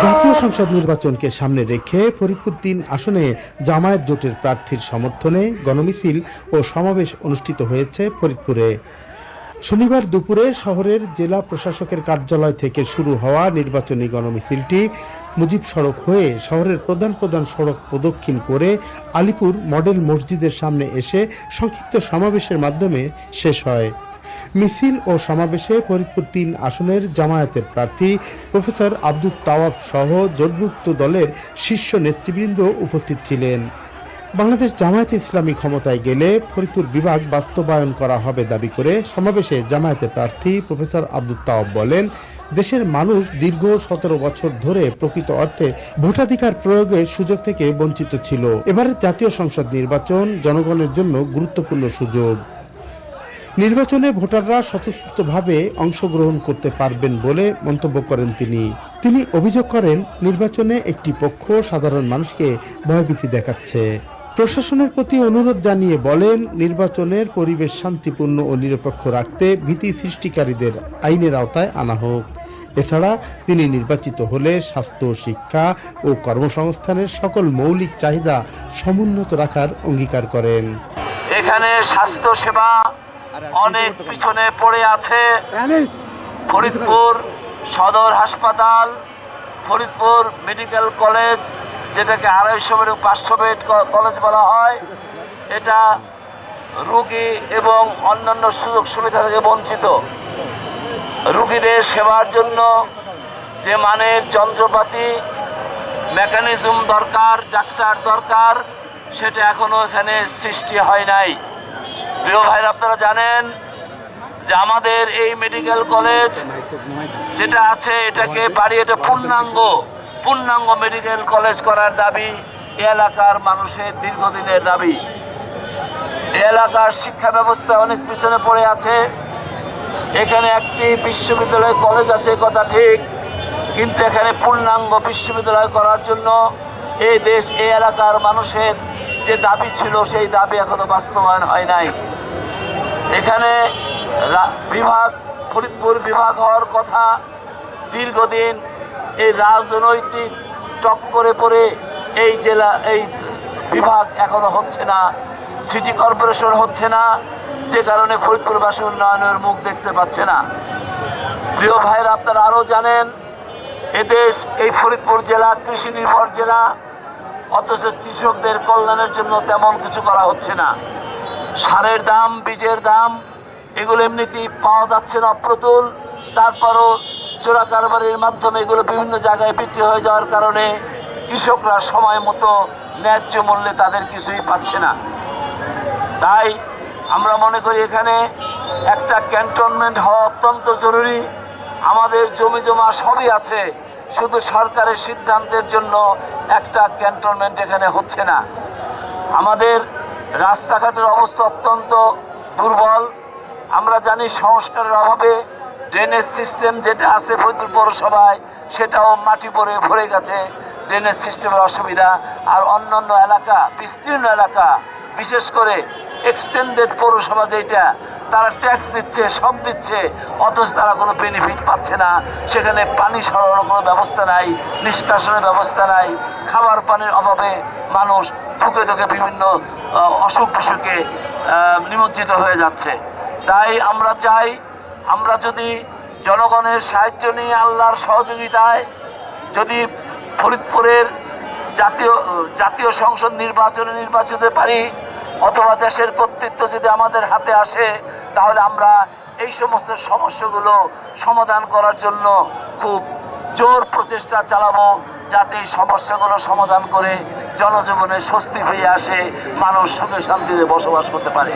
জাতীয় সংসদ নির্বাচনকে সামনে রেখে ফরিদপুর তিন আসনে জামায়াত জোটের প্রার্থীর সমর্থনে গণমিছিল ও সমাবেশ অনুষ্ঠিত হয়েছে ফরিদপুরে। শনিবার দুপুরে শহরের জেলা প্রশাসকের কার্যালয় থেকে শুরু হওয়া নির্বাচনী গণমিছিলটি মুজিব সড়ক হয়ে শহরের প্রধান প্রধান সড়ক প্রদক্ষিণ করে আলিপুর মডেল মসজিদের সামনে এসে সংক্ষিপ্ত সমাবেশের মাধ্যমে শেষ হয়। মিছিল ও সমাবেশে ফরিদপুর তিন আসনের জামায়াতের প্রার্থী প্রফেসর আব্দুল তাওয়াব সহ জোটভুক্ত দলের শীর্ষ নেতৃবৃন্দ উপস্থিত ছিলেন। বাংলাদেশ জামায়াতে ইসলামী ক্ষমতায় গেলে ফরিদপুর বিভাগ বাস্তবায়ন করা হবে দাবি করে সমাবেশে জামায়াতের প্রার্থী প্রফেসর আব্দুল তাওয়াব বলেন, দেশের মানুষ দীর্ঘ সতেরো বছর ধরে প্রকৃত অর্থে ভোটাধিকার প্রয়োগের সুযোগ থেকে বঞ্চিত ছিল। এবারের জাতীয় সংসদ নির্বাচন জনগণের জন্য গুরুত্বপূর্ণ সুযোগ। নির্বাচনে ভোটাররা স্বতঃস্ফূর্তভাবে অংশগ্রহণ করতে পারবেন বলে মন্তব্য করেন তিনি। তিনি অভিযোগ করেন, নির্বাচনে একটি পক্ষ সাধারণ মানুষকে ভয়ভীতি দেখাচ্ছে। প্রশাসনের প্রতি অনুরোধ জানিয়ে বলেন, নির্বাচনের পরিবেশ শান্তিপূর্ণ ও নিরপেক্ষ রাখতে ভীতি সৃষ্টিকারীদের আইনের আওতায় আনা হোক। এছাড়া তিনি নির্বাচিত হলে স্বাস্থ্য, শিক্ষা ও কর্মসংস্থানের সকল মৌলিক চাহিদা সমুন্নত রাখার অঙ্গীকার করেন। এখানে স্বাস্থ্য সেবা অনেক পিছনে পড়ে আছে ফরিদপুর সদর হাসপাতাল ফরিদপুর মেডিকেল কলেজ যেটাকে আড়াইশো বেড পাঁচশো বেড কলেজ বলা হয়। এটা রুগী এবং অন্যান্য সুযোগ সুবিধা থেকে বঞ্চিত। রুগীদের সেবার জন্য যে মানের যন্ত্রপাতি মেকানিজম দরকার ডাক্তার দরকার সেটা এখনও এখানে সৃষ্টি হয় নাই। প্রিয় ভাইরা আপনারা জানেন যে আমাদের এই মেডিকেল কলেজ যেটা আছে, এটাকে বাড়ি এটা পূর্ণাঙ্গ পূর্ণাঙ্গ মেডিকেল কলেজ করার দাবি এলাকার মানুষের দীর্ঘদিনের দাবি। এলাকার শিক্ষা ব্যবস্থা অনেক পিছনে পড়ে আছে। এখানে একটি বিশ্ববিদ্যালয় কলেজ আছে কথা ঠিক, কিন্তু এখানে পূর্ণাঙ্গ বিশ্ববিদ্যালয় করার জন্য এই দেশ, এই এলাকার মানুষের যে দাবি ছিল, সেই দাবি এখনও বাস্তবায়ন হয় নাই। এখানে বিভাগ, ফরিদপুর বিভাগ হওয়ার কথা, দীর্ঘদিন এই রাজনৈতিক টক্করে পড়ে এই জেলা, এই বিভাগ এখনও হচ্ছে না, সিটি কর্পোরেশন হচ্ছে না, যে কারণে ফরিদপুরবাসী উন্নয়নের মুখ দেখতে পাচ্ছে না। প্রিয় ভাইয়েরা, আপনারা আরও জানেন, এদেশ এই ফরিদপুর জেলা কৃষি নির্ভর জেলা। অথচ কৃষকদের কল্যাণের জন্য তেমন কিছু করা হচ্ছে না। সারের দাম, বীজের দাম, এগুলো এমনিতেই পাওয়া যাচ্ছে না অপ্রতুল। তারপরও চোরা কারবারের মাধ্যমে এগুলো বিভিন্ন জায়গায় বিক্রি হয়ে যাওয়ার কারণে কৃষকরা সময় মতো ন্যায্য মূল্যে তাদের কিছুই পাচ্ছে না। তাই আমরা মনে করি এখানে একটা ক্যান্টনমেন্ট হওয়া অত্যন্ত জরুরি। আমাদের জমি জমা সবই আছে। শুধু সরকারের সিদ্ধান্তের জন্য একটা ক্যান্টনমেন্ট এখানে হচ্ছে না। আমাদের রাস্তাঘাটের অবস্থা অত্যন্ত দুর্বল। আমরা জানি সংস্কারের অভাবে ড্রেনেজ সিস্টেম যেটা আছে ফরিদপুর পৌরসভায়, সেটাও মাটি পরে ভরে গেছে। ড্রেনেজ সিস্টেমের অসুবিধা। আর অন্যান্য এলাকা, বিস্তীর্ণ এলাকা, বিশেষ করে এক্সটেন্ডেড পৌরসভা যেটা তারা ট্যাক্স দিচ্ছে, সব দিচ্ছে, অথচ তারা কোনো বেনিফিট পাচ্ছে না। সেখানে পানি সরানোর কোনো ব্যবস্থা নাই, নিষ্কাশনের ব্যবস্থা নাই, খাবার পানির অভাবে মানুষ ধুকে ধুকে বিভিন্ন অসুখ বিসুখে নিমজ্জিত হয়ে যাচ্ছে। তাই আমরা চাই, আমরা যদি জনগণের সাহায্য নিয়ে আল্লাহর সহযোগিতায় যদি ফরিদপুরের জাতীয় জাতীয় সংসদ নির্বাচনে নির্বাচিত পারি অথবা দেশের কর্তৃত্ব যদি আমাদের হাতে আসে, তাহলে আমরা এই সমস্ত সমস্যাগুলো সমাধান করার জন্য খুব জোর প্রচেষ্টা চালাবো, যাতে এই সমস্যাগুলো সমাধান করে জনজীবনে স্বস্তি ফিরে আসে, মানুষ সুখে শান্তিতে বসবাস করতে পারে।